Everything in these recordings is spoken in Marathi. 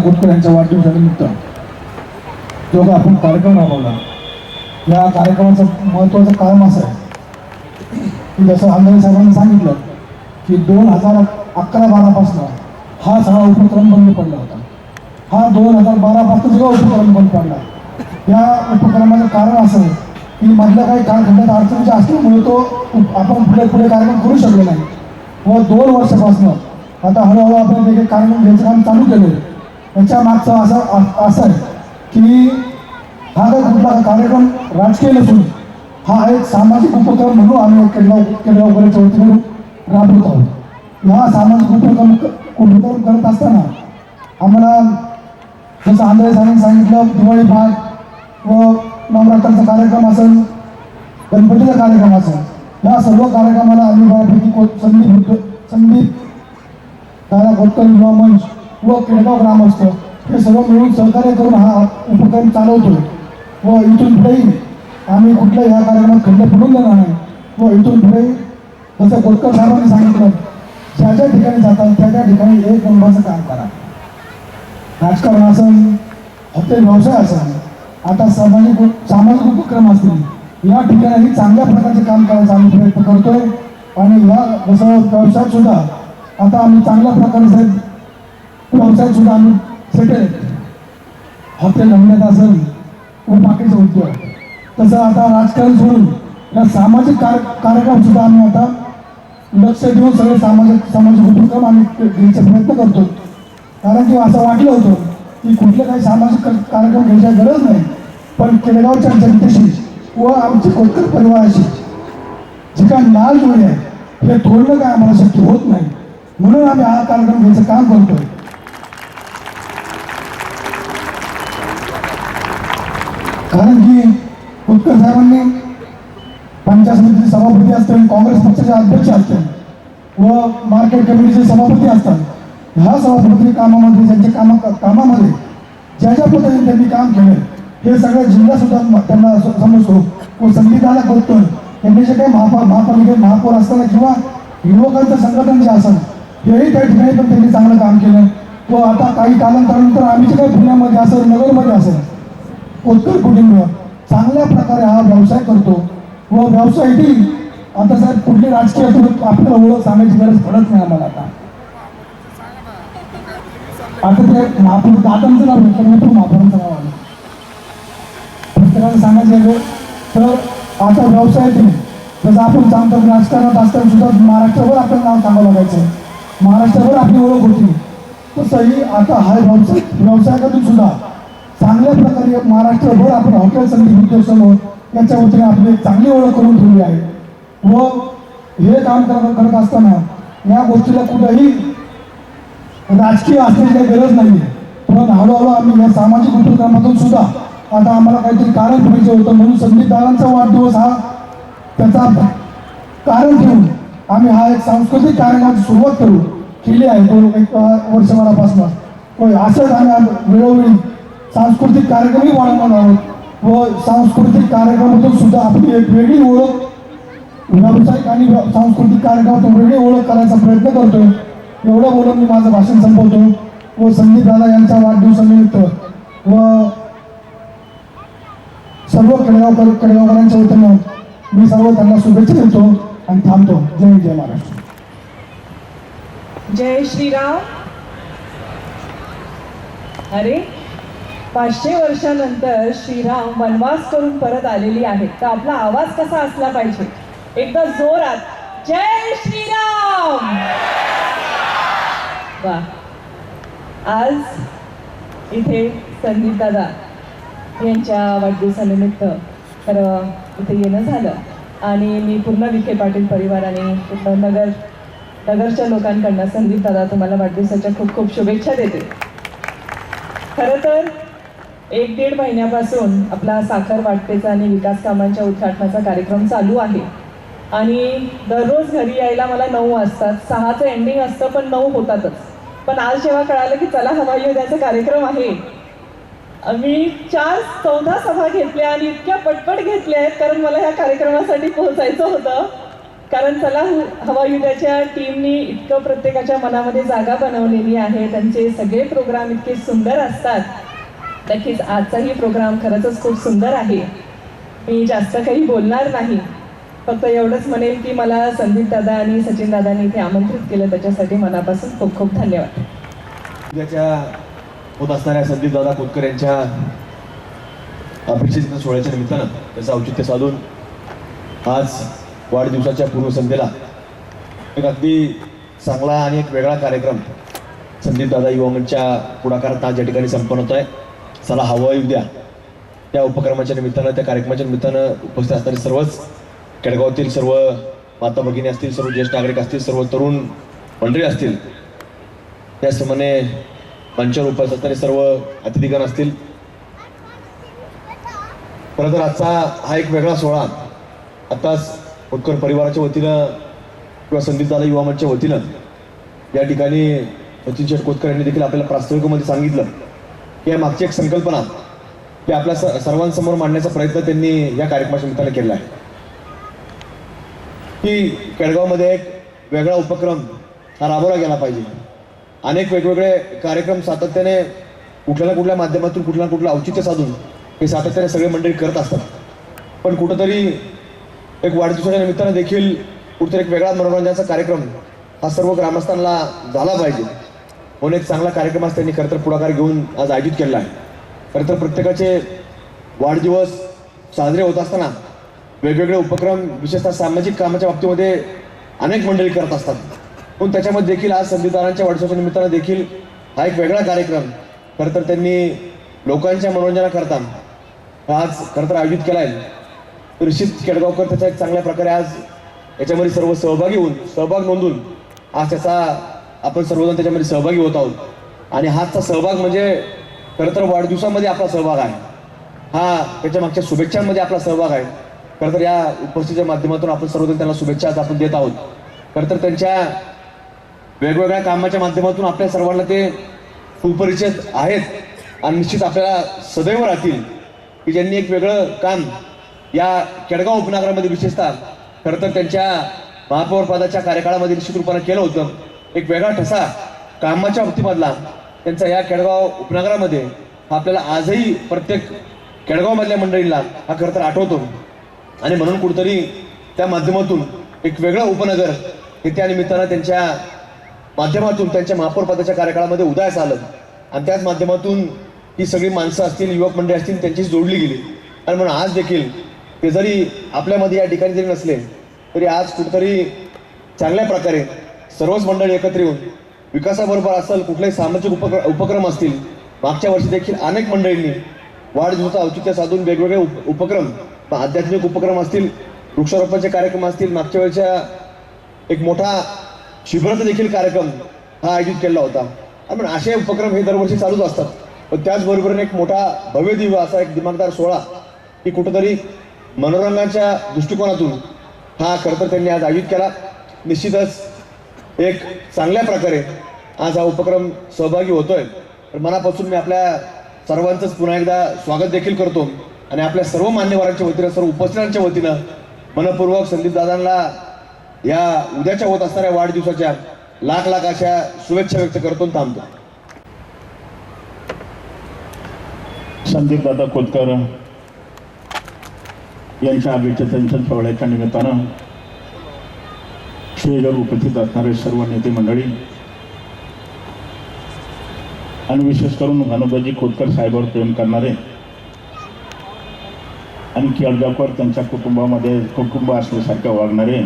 गुटकर यांच्या वाढदिवसानिमित्त जो काही आपण कार्यक्रम राबवला या कार्यक्रमाचं महत्त्वाचं कारण असं आहे. की जसं आंधळे साहेबांनी सांगितलं की दोन हजार अकरा बारापासून हा सगळा उपक्रम बंद पडला होता. हा दोन हजार बारापासून सगळा उपक्रम बंद पडला. या उपक्रमाचं कारण असं आहे की मधल्या काही कालखंडात अडचणीच्या असल्यामुळे तो आपण पुढे पुढे कार्यक्रम करू शकलो नाही. व दोन वर्षापासून आता हळूहळू आपण एक एक कार्यक्रम घ्यायचं काम चालू केलं याच्या मागचं असं असं आहे की हा काय कुठला कार्यक्रम राजकीय नसून हा एक सामाजिक उपक्रम म्हणून आम्ही केडगाव केडगावकरांच्या वतीने राबवत आहोत. ह्या सामाजिक उपक्रम उपक्रम करत असताना आम्हाला जसं आंध्रे साहेबांनी सांगितलं दिवाळी भाग व नवरात्राचा कार्यक्रम असेल गणपतीचा कार्यक्रम असेल या सर्व कार्यक्रमाला आम्ही बऱ्यापैकी को संदीप संदीप दादा गोटकर युवा मंच व केडगाव ग्रामस्थ हे सर्व मिळून सहकार्य करून हा उपक्रम चालवतो व इथून पुढेही आम्ही कुठल्या या कार्यक्रमात खंड पडून देणार नाही. व इथून पुढे जसं गोटकर साहेबांनी सांगितलं ज्या ज्या ठिकाणी जातात त्या त्या ठिकाणी एक नंबरचं काम करा. राजकारण असेल हॉटेल व्यवसाय असेल आता सामाजिक सामाजिक उपक्रम असतील या ठिकाणी चांगल्या प्रकारचे काम करायचा आम्ही प्रयत्न करतोय. आणि या जसं व्यवसायात सुद्धा आता आम्ही चांगल्या प्रकारे साहेब व्यवसायात सुद्धा आम्ही सेटल हॉटेल रंगण्यात असेल व बाकीचे उद्योग तसं आता राजकारण सोडून या सामाजिक कार्य कार्यक्रम सुद्धा आम्ही आता लक्ष देऊन सगळे सामाजिक सामाजिक उपक्रम आम्ही घ्यायचा प्रयत्न करतो कारण की असं वाटलं होतं की कुठले काही सामाजिक कार्यक्रम घ्यायची गरज नाही. पण केळगावच्या जनतेशी व आमच्या कोटकर परिवाराशी जी काय लाल जुळली आहे हे तोडणं काय आम्हाला शक्य होत नाही. म्हणून आम्ही हा कार्यक्रम घ्यायचं काम करतोय. कारण की उत्कर साहेबांनी पंचायत समितीचे सभापती असतील काँग्रेस पक्षाचे अध्यक्ष असतील व मार्केट कमिटीचे सभापती असतात. ह्या सभापती कामामध्ये त्यांच्या कामा कामामध्ये ज्या ज्या पद्धतीने त्यांनी काम केले हे सगळ्या जिल्हा सुद्धा त्यांना समजतो. व संगीताला करतो त्यांनी जे काही महापौर महापालिकेत महापौर असताना किंवा युवकांचं संघटन जे असेल हेही त्या ठिकाणी पण त्यांनी चांगलं काम केलं व आता काही कालांतरानंतर आम्ही जे काही पुण्यामध्ये असेल नगरमध्ये असेल उत्तर कुटुंब चांगल्या प्रकारे हा व्यवसाय करतो. व व्यवसायातील आता साहेब कुठली राजकीय आपल्याला ओळख सांगायची गरज पडत नाही आम्हाला आता. आता ते महापौर दादांचं नाव घेतलं नाही पण महापौरांचं नाव आलं प्रत्येकाला सांगायचं गेलं तर आता व्यवसायातील जसं आपण सांगतो राजकारणात असताना सुद्धा महाराष्ट्रावर आपलं नाव सांगावं लागायचं. महाराष्ट्रावर आपली ओळख होती. तसंही आता हा व्यवसाय व्यवसायातून सुद्धा चांगल्या प्रकारे महाराष्ट्रभर आपण हॉटेल संगीत उद्योग समोर त्याच्या वतीने आपली चांगली ओळख करून ठेवली आहे. व हे काम करत करत असताना या गोष्टीला कुठंही राजकीय असण्याची काही गरज नाही पण हळूहळू आम्ही या सामाजिक उपक्रमातून सुद्धा आता आम्हाला काहीतरी कारण पाहिजे होतं म्हणून संगीतदारांचा वाढदिवस हा त्याचा कारण ठेवून आम्ही हा एक सांस्कृतिक कार्यक्रमाची सुरुवात करू केली आहे. तो एक वर्षभरापासून. होय असंच आम्ही वेळोवेळी सांस्कृतिक कार्यक्रमही वाढवणार आहोत. व सांस्कृतिक कार्यक्रमातून सुद्धा आपली एक वेगळी ओळख व्यावसायिक आणि सांस्कृतिक कार्यक्रमातून वेगळी ओळख करायचा प्रयत्न करतोय. एवढं बोलून मी माझं भाषण संपवतो. व संदीप दादा यांच्या वाढदिवसानिमित्त व सर्व कडेगावकर कडेगावकरांच्या वतीनं मी सर्व त्यांना शुभेच्छा देतो आणि थांबतो. जय जय महाराष्ट्र. जय श्रीराम. अरे पाचशे वर्षानंतर श्रीराम वनवास करून परत आलेली आहेत. तर आपला आवाज कसा असला पाहिजे? एकदा जोरात. जय श्रीराम! वा. आज इथे संदीप दादा यांच्या वाढदिवसानिमित्त तर इथे येणं झालं. आणि मी पूर्ण विखे पाटील परिवाराने पूर्ण नगर नगरच्या लोकांकडनं संदीप दादा तुम्हाला वाढदिवसाच्या खूप खूप शुभेच्छा देते. खरं तर एक दीड महिन्यापासून आपला साखर वाटपेचा आणि विकास कामांच्या उद्घाटनाचा कार्यक्रम चालू आहे. आणि दररोज घरी यायला मला नऊ वाजतात. सहाचं एंडिंग असतं पण नऊ होतातच. पण आज जेव्हा कळालं की चला हवाई उद्याचा कार्यक्रम आहे मी चार चौदा सभा घेतल्या आणि इतक्या पटपट घेतल्या आहेत कारण मला ह्या कार्यक्रमासाठी पोहोचायचं होतं. कारण चला हवाई हवा युद्धाच्या टीमनी इतकं प्रत्येकाच्या मनामध्ये जागा बनवलेली आहे. त्यांचे सगळे प्रोग्राम इतके सुंदर असतात. नक्कीच आजचाही प्रोग्राम खरंच खूप सुंदर आहे. मी जास्त काही बोलणार नाही. फक्त एवढंच म्हणेल की मला संदीप दादा आणि सचिन दादांनी इथे आमंत्रित केलं. त्याच्यासाठी मनापासून खूप खूप धन्यवाद. उद्याच्या होत असणाऱ्या संदीप दादा कोतकर यांच्या अभिषेक सोहळ्याच्या निमित्तानं त्याचं औचित्य साधून आज वाढदिवसाच्या पूर्वसंध्येला एक अगदी चांगला आणि एक वेगळा कार्यक्रम संदीप दादा युवा मंचच्या पुढाकारात आज या ठिकाणी संपन्न होत आहे. चला हवा येऊ द्या त्या उपक्रमाच्या निमित्तानं त्या कार्यक्रमाच्या निमित्तानं उपस्थित असणारे सर्वच केडगावातील सर्व माता भगिनी असतील सर्व ज्येष्ठ नागरिक असतील सर्व तरुण मंडळी असतील त्याचप्रमाणे मंचावर उपस्थित असणारे सर्व अतिथीगण असतील. खरं तर आजचा हा एक वेगळा सोहळा. आत्ताच उत्कर परिवाराच्या वतीनं किंवा संदीपदादा युवा मंचच्या वतीनं या ठिकाणी सचिन शेठ कोतकर यांनी देखील आपल्याला प्रास्ताविकामध्ये सांगितलं. या मागची एक संकल्पना की आपल्या स- सर्वांसमोर मांडण्याचा प्रयत्न त्यांनी या कार्यक्रमाच्या निमित्ताने केला आहे. की केळगावमध्ये एक वेगळा उपक्रम हा राबवला गेला पाहिजे. अनेक वेगवेगळे कार्यक्रम सातत्याने कुठल्या ना कुठल्या माध्यमातून कुठल्या ना कुठलं औचित्य साधून हे सातत्याने सगळे मंडळी करत असतात. पण कुठंतरी एक वाढदिवसाच्या निमित्तानं देखील कुठेतरी एक वेगळा मनोरंजनाचा कार्यक्रम हा सर्व ग्रामस्थांना झाला पाहिजे. म्हणून एक चांगला कार्यक्रम आज त्यांनी खरंतर पुढाकार घेऊन आज आयोजित केलेला आहे. खरं तर प्रत्येकाचे वाढदिवस साजरे होत असताना वेगवेगळे उपक्रम विशेषतः सामाजिक कामाच्या बाबतीमध्ये अनेक मंडळी करत असतात. पण त्याच्यामध्ये देखील आज संगीतदारांच्या वाढदिवसाच्या निमित्तानं देखील हा एक वेगळा कार्यक्रम खरं तर त्यांनी लोकांच्या मनोरंजनाकरता आज खरं तर आयोजित केला आहे. ऋषित केडगावकर त्याचा एक चांगल्या प्रकारे आज याच्यामध्ये सर्व सहभागी होऊन सहभाग नोंदून आज त्याचा आपण सर्वजण त्याच्यामध्ये सहभागी होत आहोत. आणि हाचा सहभाग म्हणजे खरं तर वाढदिवसामध्ये आपला सहभाग आहे. हा त्याच्या मागच्या शुभेच्छांमध्ये आपला सहभाग आहे. खरं तर या उपस्थितीच्या माध्यमातून आपण सर्वजण त्यांना शुभेच्छा आज आपण देत आहोत. खरं तर त्यांच्या वेगवेगळ्या कामाच्या माध्यमातून आपल्या सर्वांना ते सुपरिचित आहेत. आणि निश्चित आपल्याला सदैव राहतील. की ज्यांनी एक वेगळं काम या केडगाव उपनगरामध्ये विशेषतः खरं तर त्यांच्या महापौरपदाच्या कार्यकाळामध्ये निश्चित रूपानं केलं होतं. एक वेगळा ठसा कामाच्या बाबतीमधला त्यांचा या केडगाव उपनगरामध्ये आपल्याला आजही प्रत्येक केडगावमधल्या मंडळींना हा खरं तर आठवतो. आणि म्हणून कुठंतरी त्या माध्यमातून एक वेगळं उपनगर हे त्या निमित्तानं त्यांच्या माध्यमातून त्यांच्या महापौर पदाच्या कार्यकाळामध्ये उदयास आलं. आणि त्याच माध्यमातून ही सगळी माणसं असतील युवक मंडळी असतील त्यांची जोडली गेली. आणि म्हणून आज देखील ते जरी आपल्यामध्ये या ठिकाणी जरी नसले तरी आज कुठंतरी चांगल्या प्रकारे सर्वच मंडळी एकत्र येऊन विकासाबरोबर असेल कुठलेही सामाजिक उपक्र उपक्रम असतील मागच्या वर्षी देखील अनेक मंडळींनी वाढदिवसाचं औचित्य साधून वेगवेगळे उप उपक्रम आध्यात्मिक उपक्रम असतील वृक्षारोपणाचे कार्यक्रम असतील मागच्या वेळच्या एक मोठा शिबिराचा देखील कार्यक्रम हा आयोजित केला होता. आणि असे उपक्रम हे दरवर्षी चालूच असतात. पण त्याचबरोबर एक मोठा भव्य दिव्य असा एक दिमागदार सोहळा की कुठंतरी मनोरंगाच्या दृष्टिकोनातून हा खरं तर त्यांनी आज आयोजित केला. निश्चितच एक चांगल्या प्रकारे आज हा उपक्रम सहभागी होतोय. तर मनापासून मी आपल्या सर्वांचंच पुन्हा एकदा स्वागत देखील करतो आणि आपल्या सर्व मान्यवरांच्या वतीनं सर्व उपस्थितांच्या वतीनं मनपूर्वक संदीप दादांना या उद्याच्या होत असणाऱ्या वाढदिवसाच्या लाख लाख अशा शुभेच्छा व्यक्त करतो थांबतो. संदीप दादा खोतकर यांच्या अभिचेतनच्या सोहळ्याच्या निमित्तानं श्रीगर उपस्थित असणारे सर्व नेते मंडळी आणि विशेष करून भानुदाजी खोतकर साहेबावर प्रेम करणारे आणि केळगावकर त्यांच्या कुटुंबामध्ये कुटुंब असल्यासारखे वागणारे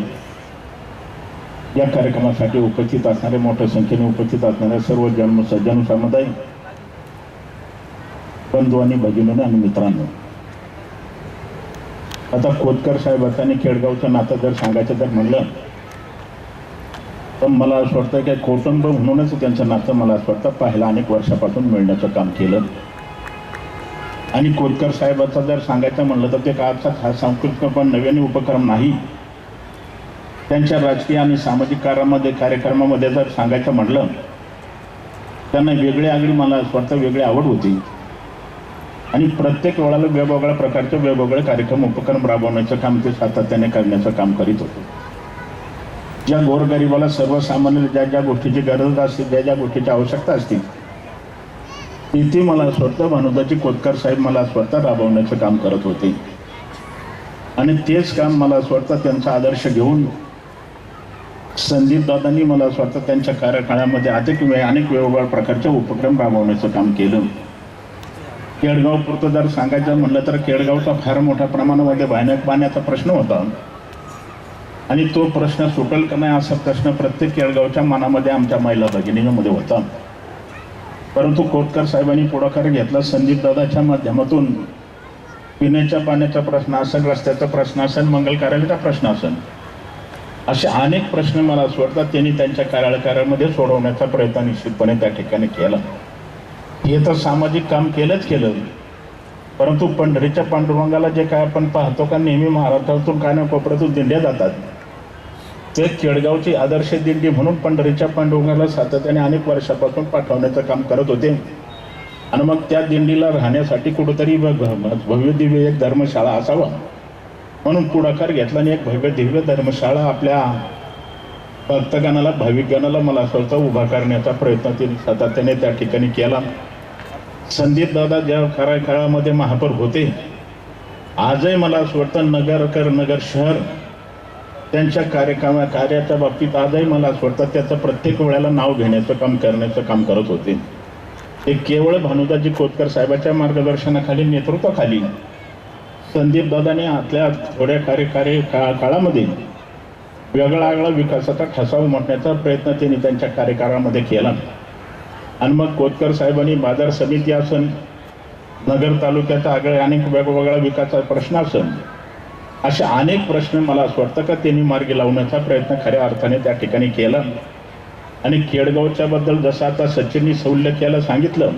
या कार्यक्रमासाठी उपस्थित असणारे मोठ्या संख्येने उपस्थित असणारे सर्व जन्म सज्जन समुदाय बंधू आणि भगिनी आणि मित्रांनो. आता खोतकर साहेबाचं आणि खेडगावचं नातं जर सांगायचं तर म्हणलं तर मला असं वाटतं की कौटुंब म्हणूनच त्यांचं नातं मला असं वाटतं पाहायला अनेक वर्षापासून मिळण्याचं काम केलं. आणि कोलकर साहेबाचं जर सांगायचं म्हणलं तर ते काळाचा हा सांस्कृतिक पण नव्याने उपक्रम नाही. त्यांच्या राजकीय आणि सामाजिक कार्यामध्ये कार्यक्रमामध्ये जर सांगायचं म्हटलं त्यांना वेगळी आगळी मला असं वाटतं वेगळी आवड होती. आणि प्रत्येक वेळाला वेगवेगळ्या प्रकारचे वेगवेगळे कार्यक्रम उपक्रम राबवण्याचं काम ते सातत्याने करण्याचं काम करीत होते. ज्या गोरगरिबाला सर्वसामान्य ज्या ज्या गोष्टीची गरज असते ज्या ज्या गोष्टीची आवश्यकता असते तिथे मला स्वतः भानुदाची कोतकर साहेब मला स्वतः राबवण्याचं काम करत होते. आणि तेच काम मला स्वतः त्यांचा आदर्श घेऊन संदीप दादांनी मला स्वतः त्यांच्या कार्यकाळामध्ये अनेक वेळ अनेक वेगवेगळ्या प्रकारचे उपक्रम राबवण्याचं काम केलं. केडगाव पुरतं जर सांगायचं म्हटलं तर केडगावचा फार मोठ्या प्रमाणामध्ये भयानक पाण्याचा प्रश्न होता. आणि तो प्रश्न सुटेल का नाही असा प्रश्न प्रत्येक केळगावच्या मनामध्ये आमच्या महिला भगिनीमध्ये होता. परंतु कोटकर साहेबांनी पुढाकार घेतला संदीप दादाच्या माध्यमातून. पिण्याच्या पाण्याचा प्रश्न असेल रस्त्याचा प्रश्न असेल मंगल कार्यालयाचा प्रश्न असेल असे अनेक प्रश्न मला असं वाटतात त्यांनी त्यांच्या कार्यालयामध्ये सोडवण्याचा प्रयत्न निश्चितपणे त्या ठिकाणी केला. हे तर सामाजिक काम केलंच केलं. परंतु पंढरीच्या पांडुरंगाला जे काय आपण पाहतो का नेहमी महाराष्ट्रातून काय ना कोपऱ्यातून दिंड्या जातात. ते केळगावची आदर्श दिंडी म्हणून पंढरीच्या पांडुरंगाला सातत्याने अनेक वर्षापासून पाठवण्याचं काम करत होते. आणि मग त्या दिंडीला राहण्यासाठी कुठंतरी भ- भ- भव्य दिव्य एक धर्मशाळा असावा. म्हणून पुढाकार घेतला आणि एक भव्य दिव्य धर्मशाळा आपल्या भक्तगणाला भाविकगणाला मला असं उभा करण्याचा प्रयत्न त्यांनी सातत्याने त्या ठिकाणी केला. संदीप दादा ज्या खऱ्या काळामध्ये महापौर होते आजही मला असं वाटतं नगरकर नगर शहर त्यांच्या कार्यक्रमा कार्याच्या बाबतीत आजही मला असं वाटतं त्याचं प्रत्येक वेळेला नाव घेण्याचं काम करण्याचं काम करत होते. ते केवळ भानुदाजी कोतकर साहेबाच्या मार्गदर्शनाखाली नेतृत्वाखाली संदीप दादाने आतल्या थोड्या कार्यकारी का काळामध्ये वेगळा वेगळा विकासाचा ठसा उमटण्याचा प्रयत्न त्यांनी त्यांच्या कार्यकाळामध्ये केला. आणि मग कोतकर साहेबांनी बाजार समिती असन नगर तालुक्याचा आगळे अनेक वेगवेगळ्या विकासाचा प्रश्न असन असे अनेक प्रश्न मला असं वाटतं का त्यांनी मार्गी लावण्याचा प्रयत्न खऱ्या अर्थाने त्या ठिकाणी केला. आणि केडगावच्या बद्दल जसं आता सचिननी सौल्य केलं सांगितलं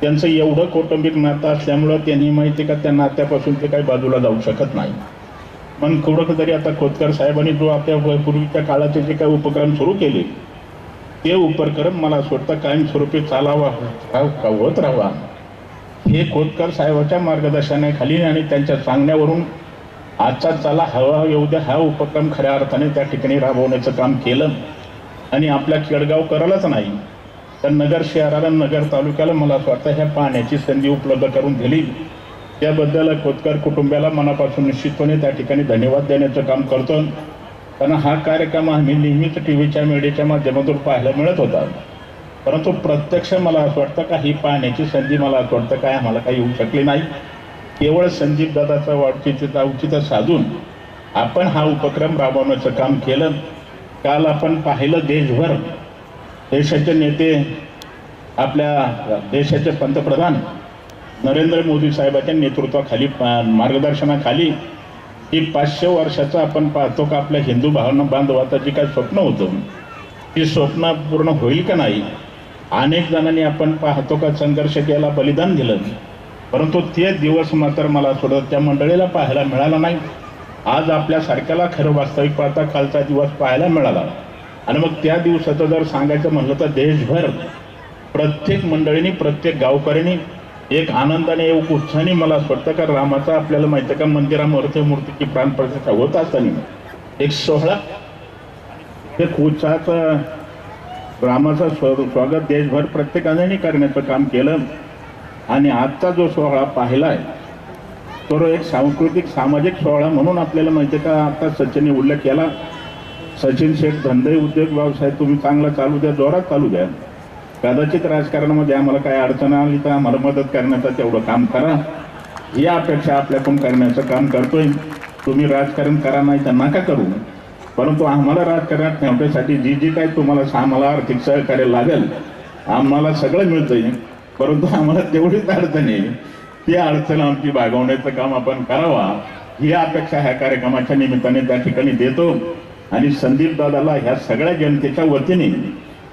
त्यांचं एवढं कौटुंबिक नातं असल्यामुळं त्यांनी माहिती का त्या नात्यापासून ते काही बाजूला जाऊ शकत नाही. पण कुठं तरी आता खोतकर साहेबांनी जो आपल्या पूर्वीच्या काळाचे जे काही उपक्रम सुरू केले ते उपक्रम मला असं वाटतं कायमस्वरूपी चालावा का होत राहावा. हे खोतकर साहेबाच्या मार्गदर्शनाखाली आणि त्यांच्या सांगण्यावरून आजचा चला हवा येऊ द्या. हा उपक्रम खऱ्या अर्थाने त्या ठिकाणी राबवण्याचं काम केलं. आणि आपल्या केडगाव करायलाच नाही तर नगर शहराला नगर तालुक्याला मला असं वाटतं ह्या पाण्याची संधी उपलब्ध करून दिली. त्याबद्दल खोतकर कुटुंबियाला मनापासून निश्चितपणे त्या ठिकाणी धन्यवाद देण्याचं काम करतो कारण हा कार्यक्रम आम्ही नेहमीच टी व्हीच्या मीडियाच्या माध्यमातून पाहायला मिळत होता. परंतु प्रत्यक्ष मला असं वाटतं का ही पाहण्याची संधी मला असं वाटतं काय आम्हाला काही येऊ शकली नाही. केवळ संदीप दादाचा औचित्य औचित्य साधून आपण हा उपक्रम राबवण्याचं काम केलं. काल आपण पाहिलं देशभर. देशाचे नेते आपल्या देशाचे पंतप्रधान नरेंद्र मोदी साहेबांच्या नेतृत्वाखाली पा- मार्गदर्शनाखाली की पाचशे वर्षाचं आपण पाहतो का आपल्या हिंदू भावना बांधवाचं जे काही स्वप्न होतं ती स्वप्न पूर्ण होईल का नाही? अनेक जणांनी आपण पाहतो का संघर्ष केला बलिदान दिलं. परंतु ते दिवस मात्र मला थोडं त्या मंडळीला पाहायला मिळाला नाही. आज आपल्यासारख्याला खरं वास्तविक पाहता कालचा दिवस पाहायला मिळाला. आणि मग त्या दिवसाचं जर सांगायचं म्हणलं तर देशभर प्रत्येक मंडळीने प्रत्येक गावकऱ्यांनी एक आनंदाने एक उत्साहाने मला असं वाटतं का रामाचा आपल्याला माहिती आहे का मंदिरामध्ये मूर्तीची प्राणप्रतिष्ठा होत असताना एक सोहळा. एक उत्साहाचं रामाचं स्व स्वागत देशभर प्रत्येकाने करण्याचं काम केलं. आणि आजचा जो सोहळा पाहिला आहे तो एक सांस्कृतिक सामाजिक सोहळा म्हणून आपल्याला माहिती आहे का आता सचिनने उल्लेख केला. सचिन शेठ धंदे उद्योग व्यवसाय तुम्ही चांगला चालू द्या जोरात चालू द्या. कदाचित राजकारणामध्ये आम्हाला काय अडचण आली तर आम्हाला मदत करण्याचं तेवढं काम करा. ही अपेक्षा आपल्याकडून करण्याचं काम करतोय. तुम्ही राजकारण करा नाही तर नका करू. परंतु आम्हाला राजकारणात ठेवण्यासाठी जी जी काही तुम्हाला आम्हाला आर्थिक सहकार्य लागेल आम्हाला सगळं मिळतंय. परंतु आम्हाला तेवढीच अडचण आहे. ती अडचण आमची भागवण्याचं काम आपण करावा. ही अपेक्षा ह्या कार्यक्रमाच्या निमित्ताने त्या ठिकाणी देतो. आणि संदीप दादाला ह्या सगळ्या जनतेच्या वतीने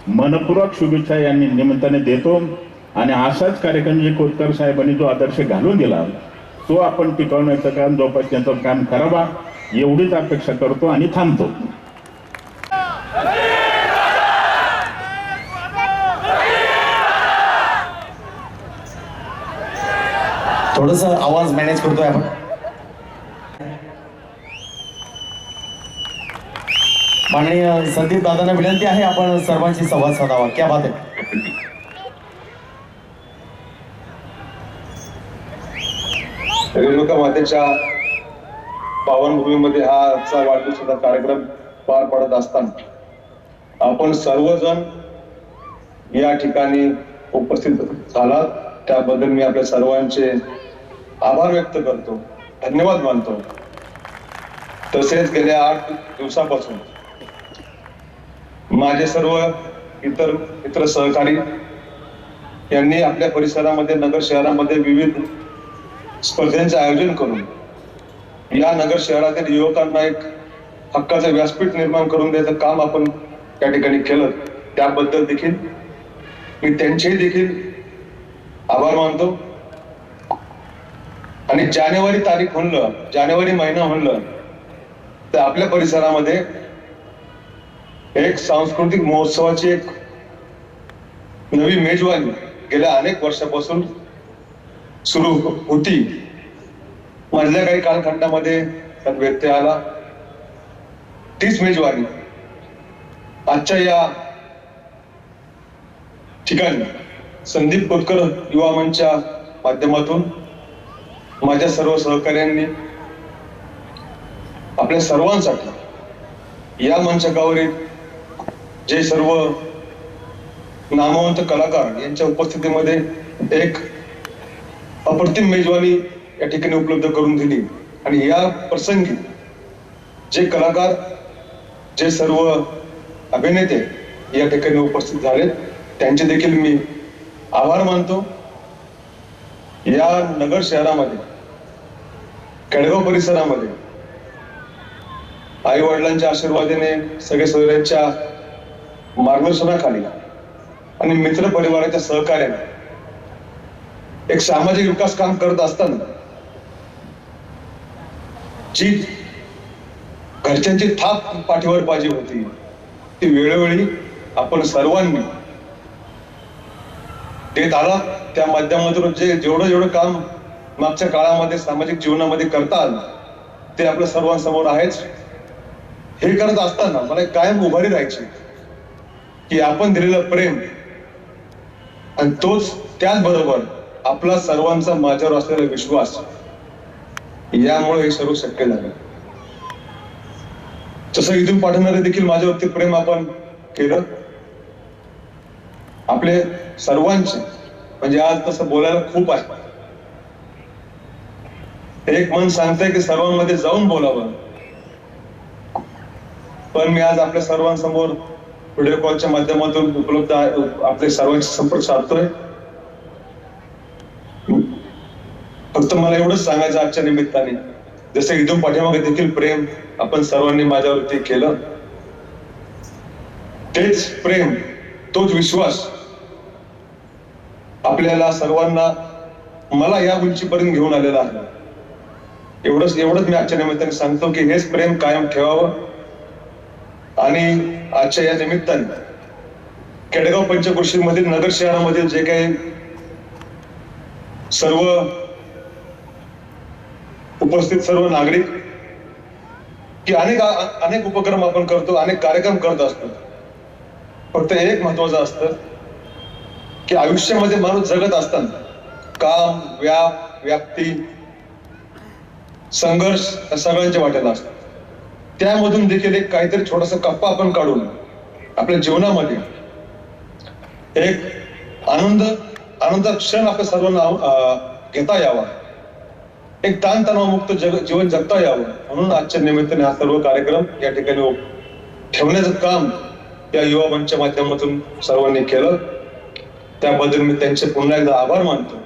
मनपूर्वक शुभेच्छा यांनी निमित्ताने देतो. आणि असाच कार्यक्रम जे कोतकर साहेबांनी जो आदर्श घालून दिला तो आपण टिकवण्याचं काम जोपासण्याचं काम करावा. एवढीच अपेक्षा करतो आणि थांबतो. थोडस आवाज मॅनेज करतोय आपण. माननीय संदीप दादांना विनंती आहे आपण सर्वांशी संवाद साधावा. क्या बात आहे. रेणुका मातेच्या पावनभूमीमध्ये हा आजचा वाढदिवसाचा कार्यक्रम पार पडत असताना आपण सर्वजण या ठिकाणी उपस्थित झालात. त्याबद्दल मी आपल्या सर्वांचे आभार व्यक्त करतो. धन्यवाद मानतो. तसेच गेल्या आठ दिवसापासून माझे सर्व इतर मित्र सहकारी यांनी आपल्या परिसरामध्ये नगर शहरामध्ये विविध स्पर्धेचे आयोजन करून या नगर शहरातील युवकांना एक हक्काचं व्यासपीठ निर्माण करून द्यायचं काम आपण त्या ठिकाणी केलं. त्याबद्दल देखील मी त्यांचेही देखील आभार मानतो. आणि जानेवारी तारीख म्हणलं जानेवारी महिना म्हणलं तर आपल्या परिसरामध्ये एक सांस्कृतिक महोत्सवाची एक नवी मेजवानी गेल्या अनेक वर्षापासून सुरू हो-, होती. मधल्या काही कालखंडामध्ये त्यात व्यत्यय आला. तीच मेजवानी आजच्या या ठिकाणी संदीप बक्कर युवा मंचच्या माध्यमातून माझ्या सर्व सहकार्यांनी आपल्या सर्वांसाठी या मंचकावरील जे सर्व नामवंत कलाकार यांच्या उपस्थितीमध्ये एक अप्रतिम मेजवानी या ठिकाणी उपलब्ध करून दिली. आणि या प्रसंगी जे कलाकार जे सर्व अभिनेते या ठिकाणी उपस्थित झाले त्यांचे देखील मी आभार मानतो. या नगर शहरामध्ये केडगाव परिसरामध्ये आई वडिलांच्या आशीर्वादाने सगळे सोयऱ्यांच्या मार्गदर्शनाखाली आणि मित्र परिवाराच्या सहकार्याने एक सामाजिक विकास काम करत असताना जी घरच्यांची थाप पाठीवर पाहिजे होती ती वेळोवेळी आपण सर्वांनी देत आला त्या माध्यमातून जे जेवढं जेवढं काम मागच्या काळामध्ये सामाजिक जीवनामध्ये करता आलं ते आपल्या सर्वांसमोर आहेच. हे करत असताना मला कायम उभारी राहायची की आपण दिलेलं प्रेम आणि तोच त्याचबरोबर आपला सर्वांचा माझ्यावर असलेला विश्वास यामुळे हे सर्व शक्य झालं. तसं इथून पाठवणारे देखील माझ्यावरती प्रेम आपण केलं. आपले सर्वांचे म्हणजे आज तसं बोलायला खूप आहे. एक मन सांगतंय की सर्वांमध्ये जाऊन बोलावं. पण मी आज आपल्या सर्वांसमोर व्हिडिओ कॉलच्या माध्यमातून उपलब्ध आपले सर्वांशी संपर्क साधतोय. फक्त मला एवढंच सांगायचं आजच्या निमित्ताने. जसं इथून पाठीमागे देखील प्रेम आपण सर्वांनी माझ्यावरती केलं तेच प्रेम तोच विश्वास आपल्याला सर्वांना मला या उंचीपर्यंत घेऊन आलेला आहे. एवढंच एवढंच मी आजच्या निमित्ताने सांगतो की हेच प्रेम कायम ठेवावं. आणि आजच्या या निमित्ताने केडगाव पंचकृषीमधील नगर शहरामधील जे काही सर्व उपस्थित सर्व नागरिक की अनेक अनेक उपक्रम आपण करतो अनेक कार्यक्रम करत असतो. फक्त एक महत्वाचं असतं की आयुष्यामध्ये माणूस जगत असताना काम व्याप व्याप्ती संघर्ष या सगळ्यांच्या वाट्याला असतो त्यामधून देखील एक काहीतरी छोटासा कप्पा आपण काढून आपल्या जीवनामध्ये. एक आनंद आनंदाचा क्षण आपल्या सर्वांना घेता यावा. एक ताणतणावमुक्त जग जीवन जगता यावं. म्हणून आजच्या निमित्ताने हा सर्व कार्यक्रम या ठिकाणी ठेवण्याचं काम या युवा मंचच्या माध्यमातून सर्वांनी केलं. त्याबद्दल मी त्यांचे पुन्हा एकदा आभार मानतो.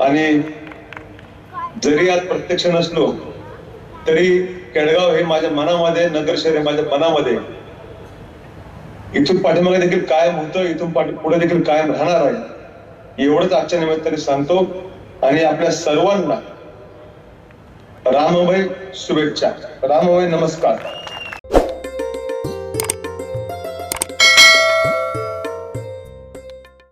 आणि जरी आज प्रत्यक्ष नसलो तरी केडगाव हे माझ्या मनामध्ये नगर शहर हे माझ्या मनामध्ये इथून पाठीमागे देखील कायम होतं इथून पाठी पुढे देखील कायम राहणार आहे. एवढंच आजच्या निमित्ताने सांगतो. आणि आपल्या सर्वांना रामभाई शुभेच्छा. रामभाई नमस्कार.